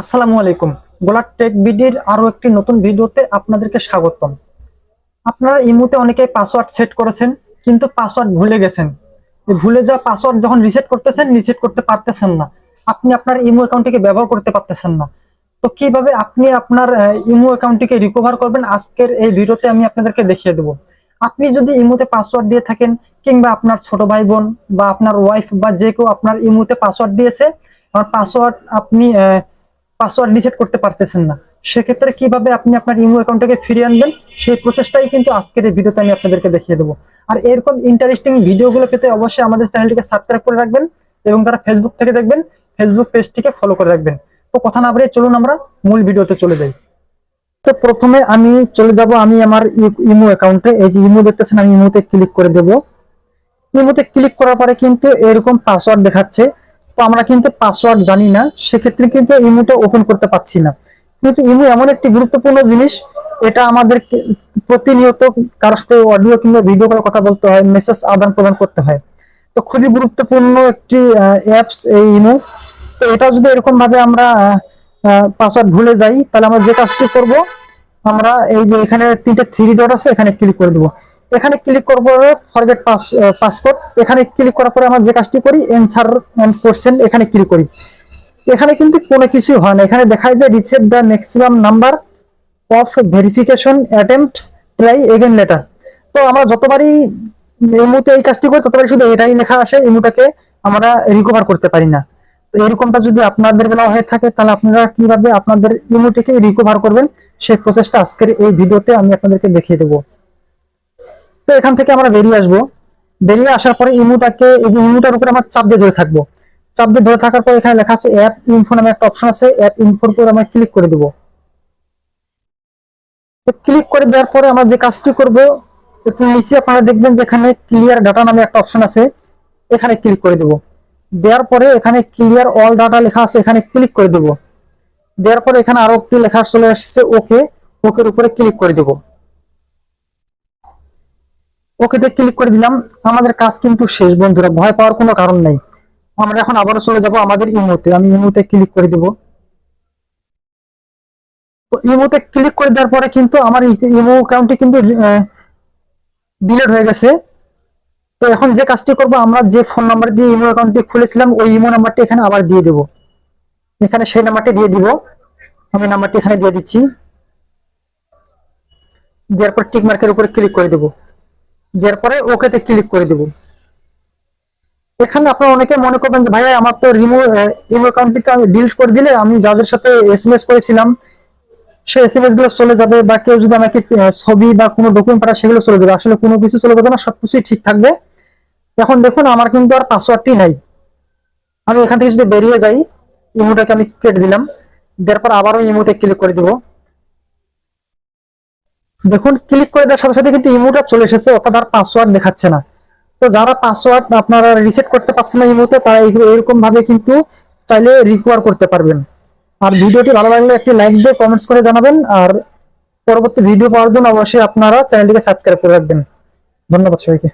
আসসালামু আলাইকুম। গোলার টেক বিডির আরও একটি নতুন ভিডিওতে আপনাদেরকে স্বাগতম। আপনারা ইমুতে অনেকেই পাসওয়ার্ড সেট করেছেন, কিন্তু পাসওয়ার্ড ভুলে গেছেন। ভুলে যাওয়া পাসওয়ার্ড যখন রিসেট করতেছেন রিসেট করতে পারতেছেন না। আপনি আপনার ইমো অ্যাকাউন্টটিকে ব্যবহার করতে পারতেছেন না। তো কীভাবে আপনি আপনার ইমো অ্যাকাউন্টটিকে রিকভার করবেন, আজকের এই ভিডিওতে আমি আপনাদেরকে দেখিয়ে দেবো। আপনি যদি ইমোতে পাসওয়ার্ড দিয়ে থাকেন, কিংবা আপনার ছোট ভাই বোন বা আপনার ওয়াইফ বা যে কেউ আপনার ইমোতে পাসওয়ার্ড দিয়েছে আর পাসওয়ার্ড আপনি পাসওয়ার্ড রিসেট করতে পারতেছেন না। সেক্ষেত্রে কীভাবে আপনি আপনার ইমো অ্যাকাউন্টটাকে ফিরিয়ে আনবেন, সেই প্রসেসটাই কিন্তু আজকের এই ভিডিওতে আমি আপনাদেরকে দেখিয়ে দেবো। আর এরকম ইন্টারেস্টিং ভিডিওগুলো পেতে অবশ্যই আমাদের চ্যানেলটিকে সাবস্ক্রাইব করে রাখবেন এবং তারা ফেসবুক থেকে দেখবেন ফেসবুক পেজটিকে ফলো করে রাখবেন। তো কথা না বাড়িয়ে চলুন আমরা মূল ভিডিওতে চলে যাই। তো প্রথমে আমি চলে যাব, আমি আমার ইমো অ্যাকাউন্টে এই যে ইমো দেখতেছেন, আমি ইমোতে ক্লিক করে দেব। ইমোতে ক্লিক করার পরে কিন্তু এরকম পাসওয়ার্ড দেখাচ্ছে। আমরা কিন্তু পাসওয়ার্ড জানি না, সেক্ষেত্রে কিন্তু ইমোটা ওপেন করতে পারছি না। কিন্তু ইমো এমন একটি গুরুত্বপূর্ণ জিনিস, এটা আমাদের প্রতিনিয়ত কারোর সাথে অডিও কিংবা ভিডিও করে কথা বলতে হয় মেসেজ আদান প্রদান করতে হয়। তো খুবই গুরুত্বপূর্ণ একটি অ্যাপস এই ইমো। তো এটা যদি এরকম ভাবে আমরা পাসওয়ার্ড ভুলে যাই, তাহলে আমরা যে কাজটি করব, আমরা এই যে এখানে তিনটে থ্রি ডট আছে, এখানে ক্লিক করে দেবো। এখানে ক্লিক করব ফরগেট পাস পাসকোড এখানে ক্লিক করার পরে আমরা যে কাজটি করি এনসার কোশ্চেন এখানে ক্লিক করি। এখানে কিন্তু কোনো কিছু হয় না। এখানে দেখায় যে reset the maximum number of verification attempts try again later তো আমরা যতবারই ইমুতে এই কাজটি করি, ততবারই শুধু এটাই লেখা আসে ইমুটাকে আমরা রিকভার করতে পারি না। তো এরকমটা যদি আপনাদের বেলা হয়ে থাকে, তাহলে আপনারা কীভাবে আপনাদের ইমুটিকে রিকভার করবেন, সেই প্রসেসটা আজকের এই ভিডিওতে আমি আপনাদেরকে দেখিয়ে দেবো। তো এখান থেকে আমরা বেরিয়ে আসব। বেরিয়ে আসার পরে ইমুটাকে ইমুটার উপরে আমরা চাপ দিয়ে ধরে থাকব। চাপ দিয়ে ধরে থাকার পর এখানে লেখা আছে অ্যাপ ইনফো নামে একটা অপশন আছে অ্যাপ ইনফোর উপর আমরা ক্লিক করে দিব। তো ক্লিক করে দেওয়ার পরে আমরা যে কাজটি করব, একটু নিচে আপনারা দেখবেন যে এখানে ক্লিয়ার ডাটা নামে একটা অপশন আছে, এখানে ক্লিক করে দেব। দেওয়ার পরে এখানে ক্লিয়ার অল ডাটা লেখা আছে, এখানে ক্লিক করে দেব। দেওয়ার পরে এখানে আরও একটি লেখা চলে আসছে ওকে ওকের উপরে ক্লিক করে দেবো। ওকেতে ক্লিক করে দিলাম। আমাদের কাজ কিন্তু শেষ, বন্ধুরা। ভয় পাওয়ার কোনো কারণ নাই। আমরা এখন আবারও চলে যাব আমাদের ইমোতে। আমি ইমোতে ক্লিক করে দেব। তো ইমোতে ক্লিক করে দেওয়ার পরে কিন্তু আমার ইমো অ্যাকাউন্টটি কিন্তু ডিলিট হয়ে গেছে। তো এখন যে কাজটি করব, আমরা যে ফোন নাম্বার দিয়ে ইমো অ্যাকাউন্টটি খুলেছিলাম, ওই ইমো নাম্বারটি এখানে আবার দিয়ে দেব। এখানে সেই নাম্বারটি দিয়ে দিব। আমি নাম্বারটি এখানে দিয়ে দিচ্ছি। দেওয়ার পর টিক মার্কের উপরে ক্লিক করে দেবো। দেওয়ার পরে ওকেতে ক্লিক করে দেব। এখানে আপনারা অনেকে মনে করবেন যে ভাইয়া আমার তো রিমো ইমো অ্যাকাউন্টটি আমি ডিলিট করে দিলে আমি যাদের সাথে এসএমএস করেছিলাম, সেই এসএমএসগুলো চলে যাবে বা কেউ যদি আমাকে ছবি বা কোনো ডকুমেন্ট পাঠায়, সেগুলো চলে যাবে। আসলে কোনো কিছু চলে যাবে না সবকিছুই ঠিক থাকবে। এখন দেখুন, আমার কিন্তু আর পাসওয়ার্ডটি নাই। আমি এখান থেকে যদি বেরিয়ে যাই, ইমোটাকে আমি কেটে দিলাম। দেওয়ার পর আবারও ইমোতে ক্লিক করে দিব। দেখুন ক্লিক করে দেওয়ার সাথে সাথে কিন্তু ইমোটা চলে এসেছে, অর্থাৎ আর পাসওয়ার্ড দেখাচ্ছে না। তো যারা পাসওয়ার্ড আপনারা রিসেট করতে পারছেন না ইমোতে তারা এরকম ভাবে কিন্তু চাইলে রিকোয়ার করতে পারবেন। আর ভিডিওটি ভালো লাগলে একটি লাইক দিয়ে কমেন্টস করে জানাবেন, আর পরবর্তী ভিডিও পাওয়ার জন্য অবশ্যই আপনারা চ্যানেলটিকে সাবস্ক্রাইব করে রাখবেন। ধন্যবাদ সবাইকে।